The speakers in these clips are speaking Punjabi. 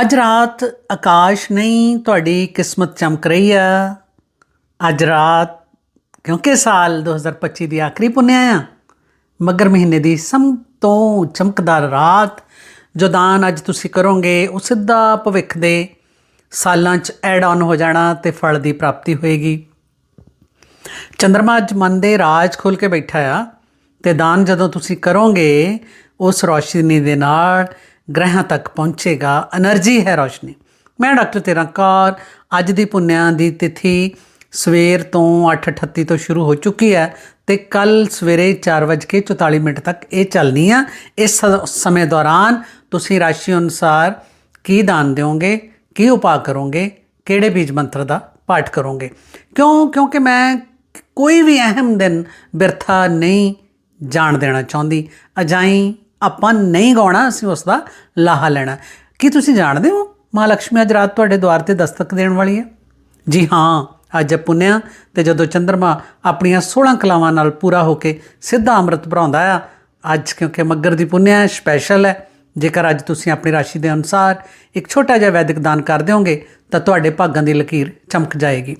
ਅੱਜ ਰਾਤ ਆਕਾਸ਼ ਨਹੀਂ, ਤੁਹਾਡੀ ਕਿਸਮਤ ਚਮਕ ਰਹੀ ਆ। ਅੱਜ ਰਾਤ, ਕਿਉਂਕਿ ਸਾਲ 2025 ਦੀ ਆਖਰੀ ਪੁੰਨਿਆ ਆ, ਮਗਰ ਮਹੀਨੇ ਦੀ ਸਭ ਤੋਂ ਚਮਕਦਾਰ ਰਾਤ ਜੋ ਦਾਨ ਅੱਜ ਤੁਸੀਂ ਕਰੋਗੇ, ਉਹ ਸਿੱਧਾ ਭਵਿੱਖ ਦੇ ਸਾਲਾਂ 'ਚ ਐਡ ਆਨ ਹੋ ਜਾਣਾ ਤੇ ਫਲ ਦੀ ਪ੍ਰਾਪਤੀ ਹੋਏਗੀ। ਚੰਦਰਮਾ ਅੱਜ ਮਨ ਦੇ ਰਾਜ ਖੋਲ ਕੇ ਬੈਠਾ ਆ ਤੇ ਦਾਨ ਜਦੋਂ ਤੁਸੀਂ ਕਰੋਗੇ, ਉਸ ਰੋਸ਼ਨੀ ਦੇ ਨਾਲ ਗ੍ਰਹਿਾਂ ਤੱਕ ਪਹੁੰਚੇਗਾ। એનર્ਜੀ ਹੈ ਰੋਸ਼ਨੀ। ਮੈਂ ਡਾਕਟਰ ਤੇਰਾ ਕਾਰ ਅੱਜ ਦੀ ਪੁੰਨਿਆ ਦੀ ਤਿਥੀ ਸਵੇਰ ਤੋਂ 8:38 ਤੋਂ ਸ਼ੁਰੂ ਹੋ ਚੁੱਕੀ ਹੈ ਤੇ ਕੱਲ ਸਵੇਰੇ 4:44 ਮਿੰਟ ਤੱਕ ਇਹ ਚੱਲਣੀ ਆ। ਇਸ ਸਮੇਂ ਦੌਰਾਨ ਤੁਸੀਂ ਰਾਸ਼ੀ ਅਨੁਸਾਰ ਕੀ ਦਾਨ ਦਿਓਗੇ, ਕੀ ਉਪਾਅ ਕਰੋਗੇ, ਕਿਹੜੇ ਬੀਜ ਮੰਤਰ ਦਾ ਪਾਠ ਕਰੋਗੇ? ਕਿਉਂ? ਕਿਉਂਕਿ ਮੈਂ ਕੋਈ ਵੀ ਅਹਿਮ ਦਿਨ ਬਿਰਥਾ ਨਹੀਂ ਜਾਣ ਦੇਣਾ ਚਾਹੁੰਦੀ। ਅਜਾਈ ਆਪਾਂ ਨਹੀਂ ਗਾਉਣਾ, ਅਸੀਂ ਉਸ ਦਾ ਲਾਹਾ ਲੈਣਾ। ਕੀ ਤੁਸੀਂ ਜਾਣਦੇ ਹੋ ਮਹਾਲక్ష్ਮੀ ਅੱਜ ਰਾਤ ਤੁਹਾਡੇ ਦਵਾਰ ਤੇ ਦਸਤਕ ਦੇਣ ਵਾਲੀ ਹੈ? ਜੀ ਹਾਂ, ਅੱਜ ਪੁੰਨਿਆ ਤੇ ਜਦੋਂ ਚੰਦਰਮਾ ਆਪਣੀਆਂ 16 ਕਲਾਵਾਂ ਨਾਲ ਪੂਰਾ ਹੋ ਕੇ ਸਿੱਧਾ ਅੰਮ੍ਰਿਤ ਭਰਾਉਂਦਾ ਆ, ਅੱਜ ਕਿਉਂਕਿ ਮੱਗਰ ਦੀ ਪੁੰਨਿਆ ਸਪੈਸ਼ਲ ਹੈ। ਜੇਕਰ ਅੱਜ ਤੁਸੀਂ ਆਪਣੀ ਰਾਸ਼ੀ ਦੇ ਅਨੁਸਾਰ ਇੱਕ ਛੋਟਾ ਜਿਹਾ ਵੈਦਿਕ ਦਾਨ ਕਰ ਦਿਓਗੇ, ਤਾਂ ਤੁਹਾਡੇ ਭਾਗਾਂ ਦੀ ਲਕੀਰ ਚਮਕ ਜਾਏਗੀ।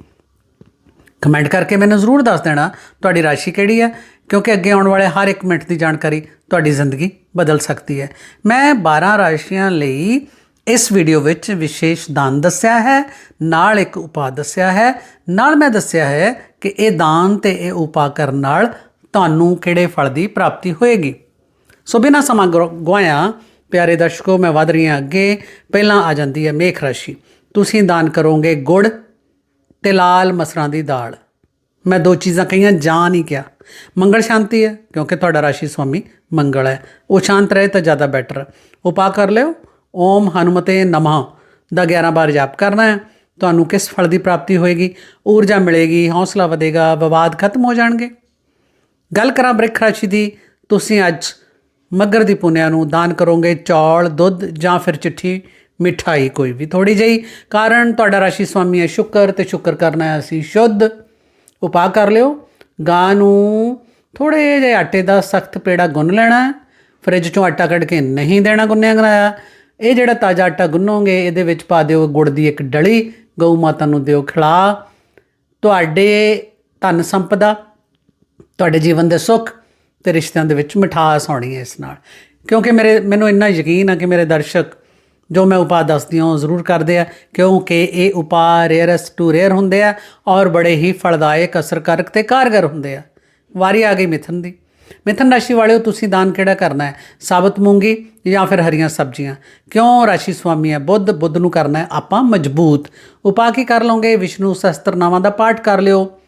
ਕਮੈਂਟ ਕਰਕੇ ਮੈਨੂੰ ਜ਼ਰੂਰ ਦੱਸ ਦੇਣਾ, ਤੁਹਾਡੀ ਰਾਸ਼ੀ ਕਿਹੜੀ ਹੈ? ਕਿਉਂਕਿ ਅੱਗੇ ਆਉਣ ਵਾਲੇ ਹਰ ਇੱਕ ਮਿੰਟ ਦੀ ਜਾਣਕਾਰੀ ਤੁਹਾਡੀ ਜ਼ਿੰਦਗੀ ਬਦਲ ਸਕਦੀ ਹੈ। ਮੈਂ 12 ਰਾਸ਼ੀਆਂ ਲਈ ਇਸ ਵੀਡੀਓ ਵਿੱਚ ਵਿਸ਼ੇਸ਼ ਦਾਨ ਦੱਸਿਆ ਹੈ, ਨਾਲ ਇੱਕ ਉਪਾਅ ਦੱਸਿਆ ਹੈ। ਨਾਲ ਮੈਂ ਦੱਸਿਆ ਹੈ ਕਿ ਇਹ ਦਾਨ ਤੇ ਇਹ ਉਪਾਅ ਕਰਨ ਨਾਲ ਤੁਹਾਨੂੰ ਕਿਹੜੇ ਫਲ ਦੀ ਪ੍ਰਾਪਤੀ ਹੋਏਗੀ। ਸੋ ਬਿਨਾਂ ਸਮਾਂ ਗੁਆ- ਗੁਆਇਆ, ਪਿਆਰੇ ਦਰਸ਼ਕੋ, ਮੈਂ ਵਧ ਰਹੀ ਹਾਂ ਅੱਗੇ। ਪਹਿਲਾਂ ਆ ਜਾਂਦੀ ਹੈ ਮੇਖ ਰਾਸ਼ੀ। ਤੁਸੀਂ ਦਾਨ ਕਰੋਗੇ ਗੁੜ ਤੇ ਲਾਲ ਮਸਰਾਂ ਦੀ ਦਾਲ। ਮੈਂ ਦੋ ਚੀਜ਼ਾਂ ਕਹੀਆਂ ਜਾਂ ਨਹੀਂ ਕਿਹਾ ਮੰਗਲ ਸ਼ਾਂਤੀ ਹੈ, ਕਿਉਂਕਿ ਤੁਹਾਡਾ ਰਾਸ਼ੀ ਸਵਾਮੀ ਮੰਗਲ ਹੈ। ਉਹ ਸ਼ਾਂਤ ਰਹੇ ਤਾਂ ਜ਼ਿਆਦਾ ਬੈਟਰ ਉਪਾਅ ਕਰ ਲਿਓ। ਓਮ ਹਨੂਮਤੇ ਨਮः। ਦਾ 11 ਵਾਰ ਜਾਪ ਕਰਨਾ ਹੈ। ਤੁਹਾਨੂੰ ਕਿਸ ਫਲ ਦੀ ਪ੍ਰਾਪਤੀ ਹੋਏਗੀ? ਊਰਜਾ ਮਿਲੇਗੀ, ਹੌਸਲਾ ਵਧੇਗਾ, ਵਿਵਾਦ ਖਤਮ ਹੋ ਜਾਣਗੇ। ਗੱਲ ਕਰਾਂ ਬ੍ਰਿਖ ਰਾਸ਼ੀ ਦੀ। ਤੁਸੀਂ ਅੱਜ ਮੱਗਰ ਦੀ ਪੁਨਿਆ ਨੂੰ ਦਾਨ ਕਰੋਗੇ, ਚੌਲ, ਦੁੱਧ ਜਾਂ ਫਿਰ ਚਿੱਠੀ, ਮਿਠਾਈ ਕੋਈ ਵੀ ਥੋੜੀ ਜਿਹੀ। ਕਾਰਨ ਤੁਹਾਡਾ ਰਾਸ਼ੀ ਸਵਾਮੀ ਹੈ ਸ਼ੁਕਰ ਤੇ ਸ਼ੁਕਰ ਕਰਨਾ ਹੈ ਅਸੀਂ ਸ਼ੁੱਧ। ਉਪਾਅ ਕਰ ਲਿਓ। ਗਾਂ ਨੂੰ ਥੋੜੇ ਜਿਹੇ ਆਟੇ ਦਾ ਸਖਤ ਪੇੜਾ ਗੁੰਨ ਲੈਣਾ ਹੈ। ਫ੍ਰਿਜ ਚੋਂ ਆਟਾ ਕੱਢ ਕੇ ਨਹੀਂ ਦੇਣਾ ਗੁੰਨਿਆ ਗਰਾਇਆ। ਇਹ ਜਿਹੜਾ ਤਾਜ਼ਾ ਆਟਾ ਗੁੰਨੋਗੇ, ਇਹਦੇ ਵਿੱਚ ਪਾ ਦਿਓ ਗੁੜ ਦੀ ਇੱਕ ਡਲੀ, ਗਊ ਮਾਤਾ ਨੂੰ ਦਿਓ ਖਿਲਾ। ਤੁਹਾਡੇ ਧਨ ਸੰਪਦਾ, ਤੁਹਾਡੇ ਜੀਵਨ ਦੇ ਸੁੱਖ ਤੇ ਰਿਸ਼ਤਿਆਂ ਦੇ ਵਿੱਚ ਮਿਠਾਸ ਆਉਣੀ ਹੈ ਇਸ ਨਾਲ। ਕਿਉਂਕਿ ਮੇਰੇ, ਮੈਨੂੰ ਇੰਨਾ ਯਕੀਨ ਆ ਕਿ ਮੇਰੇ ਦਰਸ਼ਕ ਜੋ ਮੈਂ ਉਪਾਅ ਦੱਸਦੀ ਹਾਂ, ਉਹ ਜ਼ਰੂਰ ਕਰਦੇ ਆ, ਕਿਉਂਕਿ ਇਹ ਉਪਾਅ ਰੇਅਰਸ ਟੂ ਰੇਅਰ ਹੁੰਦੇ ਆ ਔਰ ਬੜੇ ਹੀ ਫਲਦਾਇਕ, ਅਸਰਕਾਰਕ ਤੇ ਕਾਰਗਰ ਹੁੰਦੇ ਆ। ਵਾਰੀ ਆ ਗਈ ਮਿਥਨ ਦੀ। ਮਿਥਨ ਰਾਸ਼ੀ ਵਾਲਿਓ, ਤੁਸੀਂ ਦਾਨ ਕਿਹੜਾ ਕਰਨਾ ਹੈ? ਸਾਬਤ ਮੂੰਗੀ ਜਾਂ ਫਿਰ ਹਰੀਆਂ ਸਬਜ਼ੀਆਂ? ਕਿਉਂ ਰਾਸ਼ੀ ਸਵਾਮੀ ਹੈ? ਬੁੱਧ ਬੁੱਧ ਨੂੰ ਕਰਨਾ ਹੈ ਆਪਾਂ ਮਜ਼ਬੂਤ। ਉਪਾਅ ਕੀ ਕਰ ਲਓਗੇ? ਵਿਸ਼ਨੂੰ ਸਹਸਤਰਨਾਮਾਂ ਦਾ ਪਾਠ ਕਰ ਲਿਓ।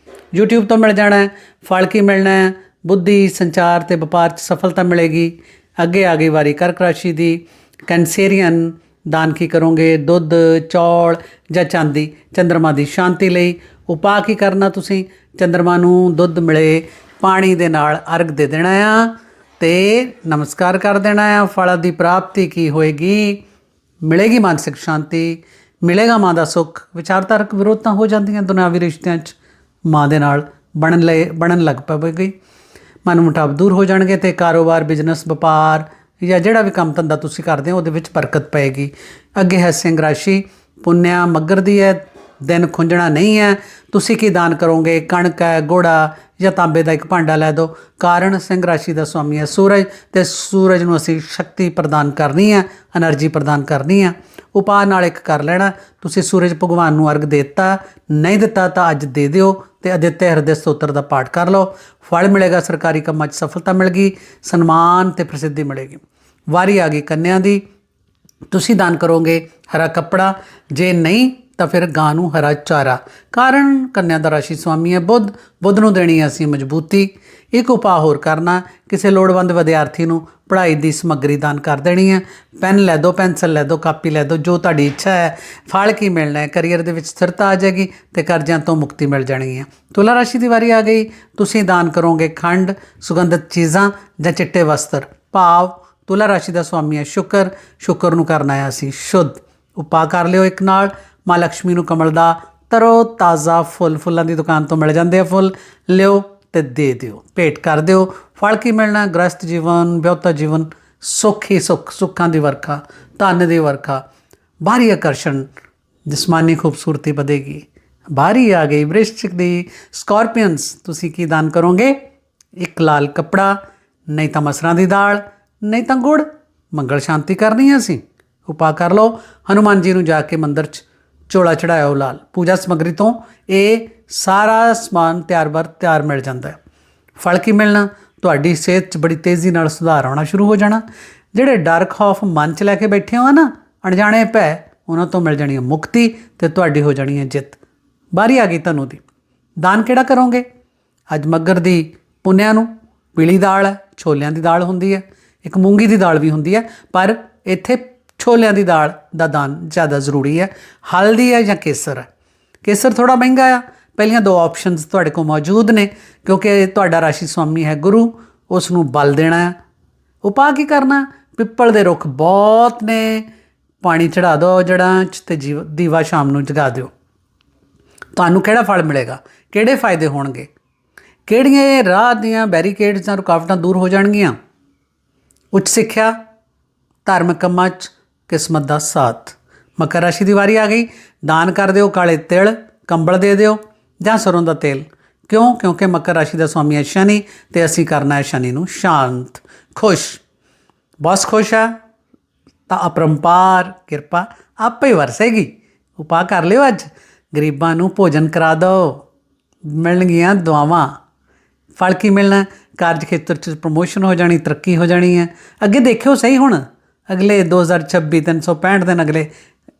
YouTube ਤੋਂ ਮਿਲ ਜਾਣਾ ਹੈ, ਫਲ ਕੀ ਮਿਲਣਾ ਹੈ? ਬੁੱਧੀ, ਸੰਚਾਰ ਤੇ ਵਪਾਰ 'ਚ ਸਫਲਤਾ ਮਿਲੇਗੀ। ਅੱਗੇ ਆ ਗਈ ਵਾਰੀ ਕਰਕ ਰਾਸ਼ੀ ਦੀ। ਕੈਂਸੇਰੀਅਨ ਦਾਨ ਕੀ ਕਰੋਗੇ? ਦੁੱਧ, ਚੌਲ ਜਾਂ ਚਾਂਦੀ? ਚੰ드ਰਮਾ ਦੀ ਸ਼ਾਂਤੀ ਲਈ ਉਪਾਅ ਕੀ ਕਰਨਾ ਤੁਸੀਂ? ਚੰ드ਰਮਾ ਨੂੰ ਦੁੱਧ ਮਿਲੇ, ਪਾਣੀ ਦੇ ਨਾਲ ਅਰਗ ਦੇ ਦੇਣਾ ਆ ਤੇ ਨਮਸਕਾਰ ਕਰ ਦੇਣਾ ਆ। ਫਲਾਂ ਦੀ ਪ੍ਰਾਪਤੀ ਕੀ ਹੋਏਗੀ? ਮਿਲੇਗੀ ਮਾਨਸਿਕ ਸ਼ਾਂਤੀ, ਮਿਲੇਗਾ ਮਾਂ ਦਾ ਸੁੱਖ। ਵਿਚਾਰਧਾਰਕ ਵਿਰੋਧਤਾ ਹੋ ਜਾਂਦੀਆਂ ਦੁਨਿਆਵੀ ਰਿਸ਼ਤਿਆਂ 'ਚ। ਮਾਂ ਦੇ ਨਾਲ ਬਣਨ ਲਈ ਬਣਨ ਲੱਗ ਪਵੇਗੀ। ਮਨ ਮੁਟਾਵ ਦੂਰ ਹੋ ਜਾਣਗੇ ਤੇ ਕਾਰੋਬਾਰ ਬਿਜ਼ਨਸ ਵਪਾਰ ਜਾਂ ਜਿਹੜਾ ਵੀ ਕੰਮ ਧੰਦਾ ਤੁਸੀਂ ਕਰਦੇ ਹੋ, ਉਹਦੇ ਵਿੱਚ ਬਰਕਤ ਪਏਗੀ। ਅੱਗੇ ਹੈ ਸਿੰਘ ਰਾਸ਼ੀ, ਪੁੰਨਿਆ ਮੱਗਰ ਦੀ ਹੈ, ਦਿਨ ਖੁੰਝਣਾ ਨਹੀਂ ਹੈ। ਤੁਸੀਂ ਕੀ ਦਾਨ ਕਰੋਗੇ? ਕਣਕ ਹੈ ਗੋੜਾ ਜਾਂ ਤਾਂਬੇ ਦਾ ਇੱਕ ਭਾਂਡਾ ਲੈ ਦਿਓ। ਕਾਰਨ ਸਿੰਘ ਰਾਸ਼ੀ ਦਾ ਸਵਾਮੀ ਹੈ ਸੂਰਜ, ਤੇ ਸੂਰਜ ਨੂੰ ਅਸੀਂ ਸ਼ਕਤੀ ਪ੍ਰਦਾਨ ਕਰਨੀ ਹੈ એનર્ਜੀ ਪ੍ਰਦਾਨ ਕਰਨੀ ਹੈ। ਉਪਾਅ ਨਾਲ ਇੱਕ ਕਰ ਲੈਣਾ। ਤੁਸੀਂ ਸੂਰਜ ਭਗਵਾਨ ਨੂੰ ਅਰਗ ਦਿੱਤਾ, ਨਹੀਂ ਦਿੱਤਾ ਤਾਂ ਅੱਜ ਦੇ ਦਿਓ ਤੇ ਅਦਿੱਤਯ ਹਿਰਦੇ ਸਤੋਤਰ ਦਾ ਪਾਠ ਕਰ ਲਓ। ਫਲ ਮਿਲੇਗਾ, ਸਰਕਾਰੀ ਕੰਮਾਂ 'ਚ ਸਫਲਤਾ ਮਿਲੇਗੀ, ਸਨਮਾਨ ਤੇ ਪ੍ਰਸਿੱਧੀ ਮਿਲੇਗੀ। ਵਾਰੀ ਆ ਗਈ ਕੰਨਿਆਂ ਦੀ। ਤੁਸੀਂ ਦਾਨ ਕਰੋਗੇ ਹਰਾ ਕੱਪੜਾ, ਜੇ ਨਹੀਂ ਤਾਂ ਫਿਰ ਗਾਂ ਨੂੰ ਹਰਾ ਚਾਰਾ। ਕਾਰਨ ਕੰਨਿਆ ਦਾ ਰਾਸ਼ੀ ਸਵਾਮੀ ਹੈ ਬੁੱਧ। ਬੁੱਧ ਨੂੰ ਦੇਣੀ ਹੈ ਅਸੀਂ ਮਜ਼ਬੂਤੀ। ਇੱਕ ਉਪਾਅ ਹੋਰ ਕਰਨਾ, ਕਿਸੇ ਲੋੜਵੰਦ ਵਿਦਿਆਰਥੀ ਨੂੰ ਪੜ੍ਹਾਈ ਦੀ ਸਮੱਗਰੀ ਦਾਨ ਕਰ ਦੇਣੀ ਹੈ। ਪੈਨ ਲੈ ਦਿਓ ਪੈਨਸਲ ਲੈ ਦਿਓ ਕਾਪੀ ਲੈ ਦਿਓ ਜੋ ਤੁਹਾਡੀ ਇੱਛਾ ਹੈ, ਫਲ ਕੀ ਮਿਲਣਾ ਹੈ, ਕੈਰੀਅਰ ਦੇ ਵਿੱਚ ਸਥਿਰਤਾ ਆ ਜਾਏਗੀ ਤੇ ਕਰਜ਼ਿਆਂ ਤੋਂ ਮੁਕਤੀ ਮਿਲ ਜਾਣੀ ਹੈ। ਤੁਲਾ ਰਾਸ਼ੀ ਦੀ ਵਾਰੀ ਆ ਗਈ। ਤੁਸੀਂ ਦਾਨ ਕਰੋਗੇ ਖੰਡ, ਸੁਗੰਧਿਤ ਚੀਜ਼ਾਂ ਜਾਂ ਚਿੱਟੇ ਵਸਤਰ। ਭਾਵ, ਤੁਲਾ ਰਾਸ਼ੀ ਦਾ ਸਵਾਮੀ ਹੈ ਸ਼ੁਕਰ। ਸ਼ੁਕਰ ਨੂੰ ਕਰਨਾ ਹੈ ਅਸੀਂ ਸ਼ੁੱਧ। ਉਪਾਅ ਕਰ ਲਿਓ ਇੱਕ ਨਾਲ। ਮਾਂ ਲక్ష్ਮੀ ਨੂੰ ਕਮਲ ਦਾ ਤਰੋ ਤਾਜ਼ਾ ਫੁੱਲ। ਫੁੱਲਾਂ ਦੀ ਦੁਕਾਨ ਤੋਂ ਮਿਲ ਜਾਂਦੇ ਆ ਫੁੱਲ। ਲਿਓ। ਤੇ ਦੇ ਦਿਓ, ਭੇਟ ਕਰ ਦਿਓ। ਫਲ ਕੀ ਮਿਲਣਾ? ਗ੍ਰਸਤ ਜੀਵਨ ਵਿਅਹਤਾ ਜੀਵਨ, ਸੁੱਖ ਹੀ ਸੁੱਖ, ਸੁੱਖਾਂ ਦੀ ਵਰਖਾ, ਧਨ ਦੀ ਵਰਖਾ, ਬਾਹਰੀ ਆਕਰਸ਼ਣ, ਜਿਸਮਾਨੀ ਖੂਬਸੂਰਤੀ ਵਧੇਗੀ। ਬਾਹਰੀ ਆ ਗਈ ਵ੍ਰਿਸ਼ਚਿਕ ਦੀ ਸਕਾਰਪੀਅਨਸ। ਤੁਸੀਂ ਕੀ ਦਾਨ ਕਰੋਗੇ? ਇੱਕ ਲਾਲ ਕੱਪੜਾ, ਨਹੀਂ ਤਾਂ ਮਸਰਾਂ ਦੀ ਦਾਲ, ਨਹੀਂ ਤਾਂ ਗੁੜ। ਮੰਗਲ ਸ਼ਾਂਤੀ ਕਰਨੀ ਹੈ ਅਸੀਂ। ਉਪਾਅ ਕਰ ਲਓ। ਹਨੂਮਾਨ ਜੀ ਨੂੰ ਜਾ ਕੇ ਮੰਦਰ 'ਚ ਝੋਲਾ ਚੜਾਇਓ ਲਾਲ। ਪੂਜਾ ਸਮੱਗਰੀ ਤੋਂ ਇਹ ਸਾਰਾ ਸਮਾਨ ਤਿਆਰ ਬਰ ਤਿਆਰ ਮਿਲ ਜਾਂਦਾ ਹੈ। ਫਲ ਕੀ ਮਿਲਣਾ? ਤੁਹਾਡੀ ਸਿਹਤ 'ਚ ਬੜੀ ਤੇਜ਼ੀ ਨਾਲ ਸੁਧਾਰ ਆਉਣਾ ਸ਼ੁਰੂ ਹੋ ਜਾਣਾ। ਜਿਹੜੇ ਡਰ ਖੌਫ ਮਨ 'ਚ ਲੈ ਕੇ ਬੈਠੇ ਹੋ ਨਾ, ਅਣਜਾਣੇ ਭੈ, ਉਹਨਾਂ ਤੋਂ ਮਿਲ ਜਾਣੀ ਹੈ ਮੁਕਤੀ ਤੇ ਤੁਹਾਡੀ ਹੋ ਜਾਣੀ ਹੈ ਜਿੱਤ। ਬਾਰੀ ਆ ਗਈ ਤੁਹਾਨੂੰ ਦੀ। ਦਾਨ ਕਿਹੜਾ ਕਰੋਗੇ? ਅੱਜ ਮੱਗਰ ਦੀ ਪੁੰਨਿਆਂ ਨੂੰ ਪੀਲੀ ਦਾਲ ਹੈ, ਛੋਲਿਆਂ ਦੀ ਦਾਲ ਹੁੰਦੀ ਹੈ, ਇੱਕ ਮੂੰਗੀ ਦੀ ਦਾਲ ਵੀ ਹੁੰਦੀ ਹੈ, ਪਰ ਇੱਥੇ ਛੋਲਿਆਂ ਦੀ ਦਾਲ ਦਾ ਦਾਨ ਜ਼ਿਆਦਾ ਜ਼ਰੂਰੀ ਹੈ। ਹਲਦੀ ਹੈ ਜਾਂ ਕੇਸਰ ਹੈ? ਕੇਸਰ ਥੋੜਾ ਮਹਿੰਗਾ ਆ ਪਹਿਲੀਆਂ ਦੋ ਆਪਸ਼ਨਸ ਤੁਹਾਡੇ ਕੋਲ ਮੌਜੂਦ ਨੇ, ਕਿਉਂਕਿ ਤੁਹਾਡਾ ਰਾਸ਼ੀ ਸਵਾਮੀ ਹੈ ਗੁਰੂ ਉਸ ਨੂੰ ਬਲ ਦੇਣਾ ਹੈ। ਉਪਾਅ ਕੀ ਕਰਨਾ? ਪਿੱਪਲ ਦੇ ਰੁੱਖ ਬਹੁਤ ਨੇ। ਪਾਣੀ ਚੜਾ ਦਿਓ ਜੜਾਂ 'ਚ ਤੇ ਜੀਵ- ਦੀਵਾ ਸ਼ਾਮ ਨੂੰ ਜਗਾ ਦਿਓ। ਤੁਹਾਨੂੰ ਕਿਹੜਾ ਫਲ ਮਿਲੇਗਾ? ਕਿਹੜੇ ਫਾਇਦੇ ਹੋਣਗੇ? ਕਿਹੜੀਆਂ ਰਾਹ ਦੀਆਂ ਬੈਰੀਕੇਡਸ ਜਾਂ ਰੁਕਾਵਟਾਂ ਦੂਰ ਹੋ ਜਾਣਗੀਆਂ? ਉੱਚ ਸਿੱਖਿਆ, ਧਾਰਮਿਕ ਕੰਮਾਂ 'ਚ, ਕਿਸਮਤ ਦਾ ਸਾਥ। ਮਕਰ ਰਾਸ਼ੀ ਦੀ ਵਾਰੀ ਆ ਗਈ। ਦਾਨ ਕਰ ਦਿਓ ਕਾਲੇ ਤਿਲ, ਕੰਬਲ ਦੇ ਦਿਓ। ਜਾਂ ਸਰੋਂ ਦਾ ਤੇਲ? ਕਿਉਂ? ਕਿਉਂਕਿ ਮਕਰ ਰਾਸ਼ੀ ਦਾ ਸਵਾਮੀ ਹੈ ਸ਼ਨੀ ਤੇ ਅਸੀਂ ਕਰਨਾ ਹੈ ਸ਼ਨੀ ਨੂੰ ਸ਼ਾਂਤ, ਖੁਸ਼। ਬਸ ਖੁਸ਼ ਹੈ ਤਾਂ ਅਪਰੰਪਾਰ, ਕਿਰਪਾ ਆਪੇ ਵਰਸੇਗੀ। ਉਪਾਅ ਕਰ ਲਿਓ ਅੱਜ। ਗਰੀਬਾਂ ਨੂੰ ਭੋਜਨ ਕਰਾ ਦਿਓ ਮਿਲਣਗੀਆਂ ਦੁਆਵਾਂ। ਫਲ ਕੀ ਮਿਲਣਾ? ਕਾਰਜ ਖੇਤਰ ਚ ਪ੍ਰਮੋਸ਼ਨ ਹੋ ਜਾਣੀ, ਤਰੱਕੀ ਹੋ ਜਾਣੀ ਹੈ। ਅੱਗੇ ਦੇਖਿਓ ਸਹੀ ਹੁਣ। ਅਗਲੇ 2026 365 ਦਿਨ ਅਗਲੇ।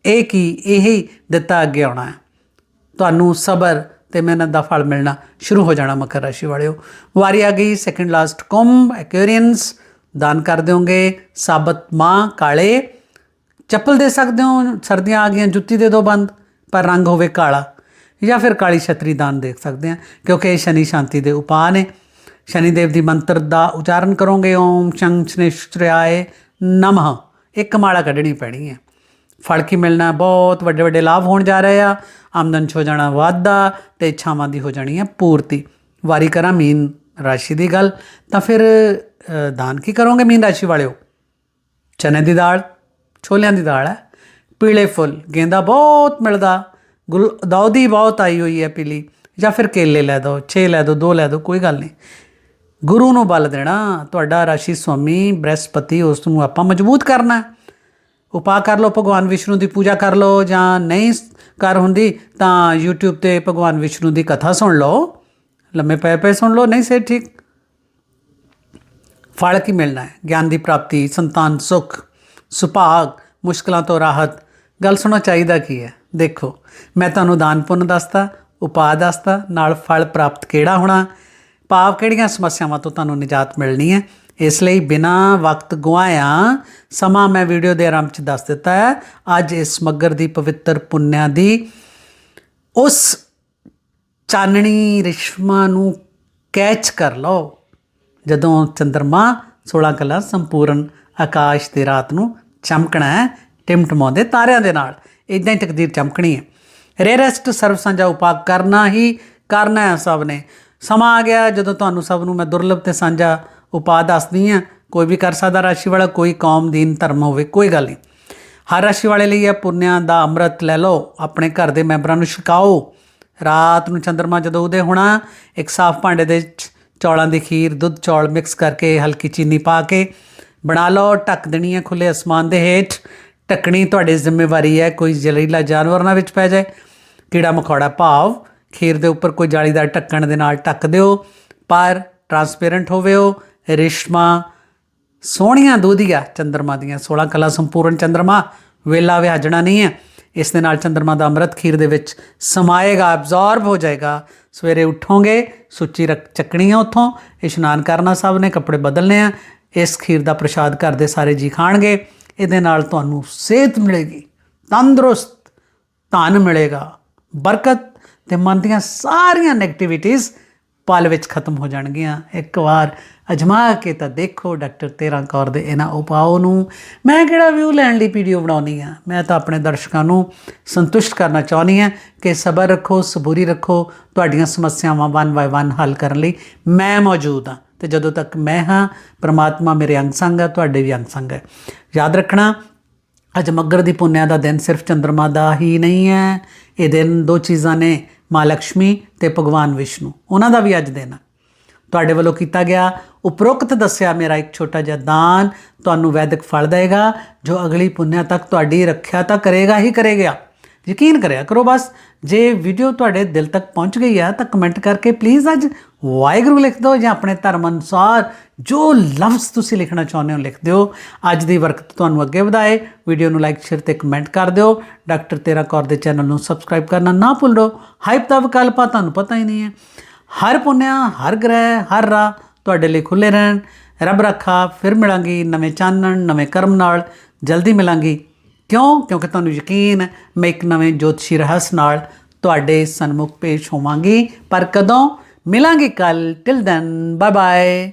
ਇਹ ਕੀ? ਇਹੀ ਦਿੱਤਾ ਅੱਗੇ ਆਉਣਾ ਹੈ। ਤੁਹਾਨੂੰ ਸਬਰ ਤੇ ਮਿਹਨਤ ਦਾ ਫਲ ਮਿਲਣਾ ਸ਼ੁਰੂ ਹੋ ਜਾਣਾ ਮਕਰ ਰਾਸ਼ੀ ਵਾਲਿਓ। ਵਾਰੀ ਆ ਗਈ ਸੈਕੰਡ ਲਾਸਟ ਕੁੰਭ ਐਕੁਆਰੀਅੰਸ ਦਾਨ ਕਰ ਦਿਓਗੇ। ਸਾਬਤ ਮਾਂ, ਕਾਲੇ, ਚੱਪਲ ਦੇ ਸਕਦੇ ਹੋ, ਸਰਦੀਆਂ ਆ ਗਈਆਂ, ਜੁੱਤੀ ਦੇ ਦਿਓ ਬੰਦ, ਪਰ ਰੰਗ ਹੋਵੇ ਕਾਲਾ। ਜਾਂ ਫਿਰ ਕਾਲੀ ਛਤਰੀ ਦਾਨ ਦੇਖ ਸਕਦੇ ਆ, ਕਿਉਂਕਿ ਇਹ ਸ਼ਨੀ ਸ਼ਾਂਤੀ ਦੇ ਉਪਾਅ ਨੇ। ਸ਼ਨੀ ਦੇਵ ਦੀ ਮੰਤਰ ਦਾ ਉਚਾਰਨ ਕਰੋਗੇ, ਓਮ ਸ਼ੰ ਸ਼ਨਿਸ਼੍ਰਿਆਏ ਨਮः ਇੱਕ ਮਾਲਾ ਕੱਢਣੀ ਪੈਣੀ ਹੈ। ਫਲ ਕੀ ਮਿਲਣਾ ਬਹੁਤ ਵੱਡੇ ਵੱਡੇ ਲਾਭ ਹੋਣ ਜਾ ਰਹੇ ਆ। ਆਮਦਨ 'ਚ ਹੋ ਜਾਣਾ ਵਾਧਾ ਤੇ ਇੱਛਾਵਾਂ ਦੀ ਹੋ ਜਾਣੀ ਹੈ ਪੂਰਤੀ। ਵਾਰੀ ਕਰਾਂ ਮੀਨ ਰਾਸ਼ੀ ਦੀ ਗੱਲ। ਤਾਂ ਫਿਰ ਦਾਨ ਕੀ ਕਰੋਗੇ ਮੀਨ ਰਾਸ਼ੀ ਵਾਲਿਓ? ਚਨੇ ਦੀ ਦਾਲ, ਛੋਲਿਆਂ ਦੀ ਦਾਲ ਹੈ। ਪੀਲੇ ਫੁੱਲ, ਗੇਂਦਾ ਬਹੁਤ ਮਿਲਦਾ। ਗੁਲ ਦਾਉਦੀ ਬਹੁਤ ਆਈ ਹੋਈ ਹੈ ਪੀਲੀ। ਜਾਂ ਫਿਰ ਕੇਲੇ ਲੈ ਦਿਓ 6 ਲੈ ਦਿਓ 2 ਲੈ ਦਿਓ ਕੋਈ ਗੱਲ ਨਹੀਂ। ਗੁਰੂ ਨੂੰ ਬਲ ਦੇਣਾ, ਤੁਹਾਡਾ ਰਾਸ਼ੀ ਸਵਾਮੀ ਬ੍ਰਹਸਪਤੀ, ਉਸ ਨੂੰ ਆਪਾਂ ਮਜ਼ਬੂਤ ਕਰਨਾ। ਹੈ। ਉਪਾਅ ਕਰ ਲਓ, ਭਗਵਾਨ ਵਿਸ਼ਨੂੰ ਦੀ ਪੂਜਾ ਕਰ ਲਓ ਜਾਂ ਨਹੀਂ ਕਰ ਹੁੰਦੀ ਤਾਂ YouTube ਤੇ ਭਗਵਾਨ ਵਿਸ਼ਨੂੰ ਦੀ ਕਥਾ ਸੁਣ ਲਓ। ਲੰਮੇ ਪਏ ਪਏ ਸੁਣ ਲਓ, ਨਹੀਂ ਸੇ ਠੀਕ। ਫਲ ਕੀ ਮਿਲਣਾ ਹੈ? ਗਿਆਨ ਦੀ ਪ੍ਰਾਪਤੀ, ਸੰਤਾਨ, ਸੁਖ, ਸੁਭਾਗ, ਮੁਸ਼ਕਲਾਂ ਤੋਂ ਰਾਹਤ। ਗੱਲ ਸੁਣੋ ਚਾਹੀਦਾ ਕੀ ਹੈ? ਦੇਖੋ, ਮੈਂ ਤੁਹਾਨੂੰ ਦਾਨ ਪੁੰਨ ਦੱਸਤਾ ਉਪਾਅ ਦੱਸਦਾ, ਨਾਲ ਫਲ ਪ੍ਰਾਪਤ ਕਿਹੜਾ ਹੋਣਾ? ਭਾਵ ਕਿਹੜੀਆਂ ਸਮੱਸਿਆਵਾਂ ਤੋਂ ਤੁਹਾਨੂੰ ਨਿਜਾਤ ਮਿਲਣੀ ਹੈ? ਇਸ ਲਈ ਬਿਨਾ ਵਕਤ ਗਵਾਇਆ ਸਮਾਂ ਮੈਂ ਵੀਡੀਓ ਦੇ ਆਰੰਭ ਚ ਦੱਸ ਦਿੱਤਾ ਹੈ। ਅੱਜ ਇਸ ਮੱਗਰ ਦੀ ਪਵਿੱਤਰ ਪੁੰਨਿਆ ਦੀ ਉਸ ਚਾਨਣੀ ਰਿਸ਼ਮਾ ਨੂੰ ਕੈਚ ਕਰ ਲਓ। ਜਦੋਂ ਚੰਦਰਮਾ 16 ਕਲਾ ਸੰਪੂਰਨ ਆਕਾਸ਼ ਤੇ ਰਾਤ ਨੂੰ ਚਮਕਣਾ ਹੈ ਟਿਮਟਮਾਉਂਦੇ ਤਾਰਿਆਂ ਦੇ ਨਾਲ। ਇਦਾਂ ਹੀ ਤਕਦੀਰ ਚਮਕਣੀ ਹੈ। ਰੇਰੈਸਟ ਸਰਵ ਸਾਂਝਾ ਉਪਾਅ ਕਰਨਾ ਹੀ ਕਰਨਾ ਹੈ ਸਭ ਨੇ। ਸਮਾਂ ਆ ਗਿਆ, ਜਦੋਂ ਤੁਹਾਨੂੰ ਸਭ ਨੂੰ ਮੈਂ ਦੁਰਲਭ ਤੇ ਸਾਂਝਾ ਉਪਾਅ ਦੱਸਦੀ ਹਾਂ। ਕੋਈ ਵੀ ਕਰ ਸਕਦਾ, ਰਾਸ਼ੀ ਵਾਲਾ ਕੋਈ ਕੌਮ, ਦੀਨ, ਧਰਮ ਹੋਵੇ, ਕੋਈ ਗੱਲ ਨਹੀਂ। ਹਰ ਰਾਸ਼ੀ ਵਾਲੇ ਲਈ ਇਹ ਪੁੰਨਿਆਂ ਦਾ ਅੰਮ੍ਰਿਤ ਲੈ ਲਓ, ਆਪਣੇ ਘਰ ਦੇ ਮੈਂਬਰਾਂ ਨੂੰ ਛਕਾਓ। ਰਾਤ ਨੂੰ ਚੰਦਰਮਾ ਜਦੋਂ ਉਦੇ ਹੋਣਾ, ਇੱਕ ਸਾਫ਼ ਭਾਂਡੇ ਦੇ ਚੌਲਾਂ ਦੀ ਖੀਰ, ਦੁੱਧ, ਚੌਲ ਮਿਕਸ ਕਰਕੇ ਹਲਕੀ ਚੀਨੀ ਪਾ ਕੇ ਬਣਾ ਲਓ। ਢੱਕ ਦੇਣੀ ਹੈ ਖੁੱਲੇ ਅਸਮਾਨ ਦੇ ਹੇਠ। ਢੱਕਣੀ ਤੁਹਾਡੀ ਜ਼ਿੰਮੇਵਾਰੀ ਹੈ, ਕੋਈ ਜ਼ਹਿਰੀਲਾ ਜਾਨਵਰ ਨਾ ਵਿੱਚ ਪੈ ਜਾਏ। ਕੀੜਾ ਮਖੌੜਾ ਭਾਵ, ਖੀਰ ਦੇ ਉੱਪਰ ਕੋਈ ਜਾਲੀਦਾਰ ਢੱਕਣ ਦੇ ਨਾਲ ਢੱਕ ਦਿਓ। ਪਰ ਟਰਾਂਸਪੇਰੈਂਟ ਹੋਵੇ ਉਹ ਰਿਸ਼ਮਾ, ਸੋਹਣੀਆਂ ਦੁਧੀਆ ਚੰਦਰਮਾ ਦੀਆਂ 16 ਕਲਾ ਸੰਪੂਰਨ ਚੰਦਰਮਾ, ਵੇਲਾ ਵਿਹਾਜਣਾ ਨਹੀਂ ਹੈ। ਇਸ ਦੇ ਨਾਲ ਚੰਦਰਮਾ ਦਾ ਅੰਮ੍ਰਿਤ ਖੀਰ ਦੇ ਵਿੱਚ ਸਮਾਏਗਾ ਅਬਜ਼ੌਰਬ ਹੋ ਜਾਏਗਾ। ਸਵੇਰੇ ਉਠੋਗੇ, ਸੁੱਚੀ ਰੱਖ, ਚੱਕਣੀ ਆ ਉੱਥੋਂ, ਇਸ਼ਨਾਨ ਕਰਨਾ ਸਭ ਨੇ, ਕੱਪੜੇ ਬਦਲਨੇ ਆ, ਇਸ ਖੀਰ ਦਾ ਪ੍ਰਸ਼ਾਦ ਘਰ ਦੇ ਸਾਰੇ ਜੀ ਖਾਣਗੇ। ਇਹਦੇ ਨਾਲ ਤੁਹਾਨੂੰ ਸਿਹਤ ਮਿਲੇਗੀ, ਤੰਦਰੁਸਤ ਧਨ ਮਿਲੇਗਾ, ਬਰਕਤ ਤੇ ਮਨ ਦੀਆਂ ਸਾਰੀਆਂ 네ਗੇਟਿਵਿਟੀਜ਼ ਪਲ ਵਿੱਚ ਖਤਮ ਹੋ ਜਾਣਗੀਆਂ। ਇੱਕ ਵਾਰ ਅਜਮਾ ਕੇ ਤਾਂ ਦੇਖੋ ਡਾਕਟਰ ਤੇਰਾ ਕੌਰ ਦੇ ਇਹਨਾਂ ਉਪਾਅ ਨੂੰ। ਮੈਂ ਕਿਹੜਾ ਵਿਊ ਲੈਣ ਲਈ ਵੀਡੀਓ ਬਣਾਉਣੀ ਆ? ਮੈਂ ਤਾਂ ਆਪਣੇ ਦਰਸ਼ਕਾਂ ਨੂੰ ਸੰਤੁਸ਼ਟ ਕਰਨਾ ਚਾਹੁੰਦੀ ਹਾਂ ਕਿ ਸਬਰ ਰੱਖੋ, ਸਬੂਰੀ ਰੱਖੋ, ਤੁਹਾਡੀਆਂ ਸਮੱਸਿਆਵਾਂ ਵਨ ਬਾਏ ਵਨ ਹੱਲ ਕਰਨ ਲਈ ਮੈਂ ਮੌਜੂਦ ਹਾਂ। ਤੇ ਜਦੋਂ ਤੱਕ ਮੈਂ ਹਾਂ, ਪ੍ਰਮਾਤਮਾ ਮੇਰੇ ਅੰਗ ਸੰਗ ਹੈ ਤੁਹਾਡੇ ਵੀ ਅੰਗ ਸੰਗ ਹੈ ਯਾਦ ਰੱਖਣਾ, ਅੱਜ ਮੱਗਰ ਦੀ ਪੁੰਨਿਆ ਦਾ ਦਿਨ ਸਿਰਫ ਚੰ드ਰਮਾ ਦਾ ਹੀ ਨਹੀਂ ਹੈ। ਇਹ ਦਿਨ ਦੋ ਚੀਜ਼ਾਂ ਨੇ। ਮਾਂ ਲక్ష్ਮੀ ਤੇ ਭਗਵਾਨ ਵਿਸ਼ਨੂੰ। ਉਹਨਾਂ ਦਾ ਵੀ ਅੱਜ ਦਿਨ ਹੈ ਤੁਹਾਡੇ ਵੱਲੋਂ ਕੀਤਾ ਗਿਆ ਉਪਰੋਕਤ ਦੱਸਿਆ ਮੇਰਾ ਇੱਕ ਛੋਟਾ ਜਿਹਾ ਦਾਨ। ਤੁਹਾਨੂੰ ਵੈਦਿਕ ਫਲ ਦੇਗਾ, ਜੋ ਅਗਲੀ ਪੁੰਨਿਆ ਤੱਕ ਤੁਹਾਡੀ ਰੱਖਿਆ ਤਾਂ ਕਰੇਗਾ ਹੀ ਕਰੇਗਾ। ਯਕੀਨ ਕਰਿਆ ਕਰੋ ਬਸ। ਜੇ ਵੀਡੀਓ ਤੁਹਾਡੇ ਦਿਲ ਤੱਕ ਪਹੁੰਚ ਗਈ ਆ, ਤਾਂ ਕਮੈਂਟ ਕਰਕੇ ਪਲੀਜ਼ ਅੱਜ ਵਾਹਿਗੁਰੂ ਲਿਖ ਦਿਓ ਜਾਂ ਆਪਣੇ ਧਰਮ ਅਨੁਸਾਰ ਜੋ ਲਫ਼ਜ਼ ਤੁਸੀਂ ਲਿਖਣਾ ਚਾਹੁੰਦੇ ਹੋ ਲਿਖ ਦਿਓ। ਅੱਜ ਦੀ ਵਰਕਤ ਤੁਹਾਨੂੰ ਅੱਗੇ ਵਧਾਏ। ਵੀਡੀਓ ਨੂੰ ਲਾਈਕ ਸ਼ੇਅਰ ਤੇ ਕਮੈਂਟ ਕਰ ਦਿਓ। ਡਾਕਟਰ ਤੇਰਾ ਕੌਰ ਦੇ ਚੈਨਲ ਨੂੰ ਸਬਸਕ੍ਰਾਈਬ ਕਰਨਾ ਨਾ ਭੁੱਲੋ। ਹਾਈਪ ਦਾ ਵਿਕਲਪ ਆ, ਤੁਹਾਨੂੰ ਪਤਾ ਹੀ ਨਹੀਂ ਹੈ। ਹਰ ਪੁੰਨਿਆ, ਹਰ ਗ੍ਰਹਿ, ਹਰ ਰਾਹ ਤੁਹਾਡੇ ਲਈ ਖੁੱਲੇ ਰਹਿਣ। ਰੱਬ ਰੱਖਾ, ਫਿਰ ਮਿਲਾਂਗੀ ਨਵੇਂ ਚਾਨਣ, ਨਵੇਂ ਕਰਮ ਨਾਲ। ਜਲਦੀ ਮਿਲਾਂਗੀ। ਕਿਉਂ? ਕਿਉਂਕਿ ਤੁਹਾਨੂੰ ਯਕੀਨ ਹੈ ਮੈਂ ਇੱਕ ਨਵੇਂ ਜੋਤਸ਼ੀ ਰਹੱਸ ਨਾਲ ਤੁਹਾਡੇ ਸਨਮੁਖ ਪੇਸ਼ ਹੋਵਾਂਗੀ। ਪਰ ਕਦੋਂ? ਮਿਲਾਂਗੇ ਕੱਲ ਟਿਲ ਦੈਨ ਬਾਏ ਬਾਏ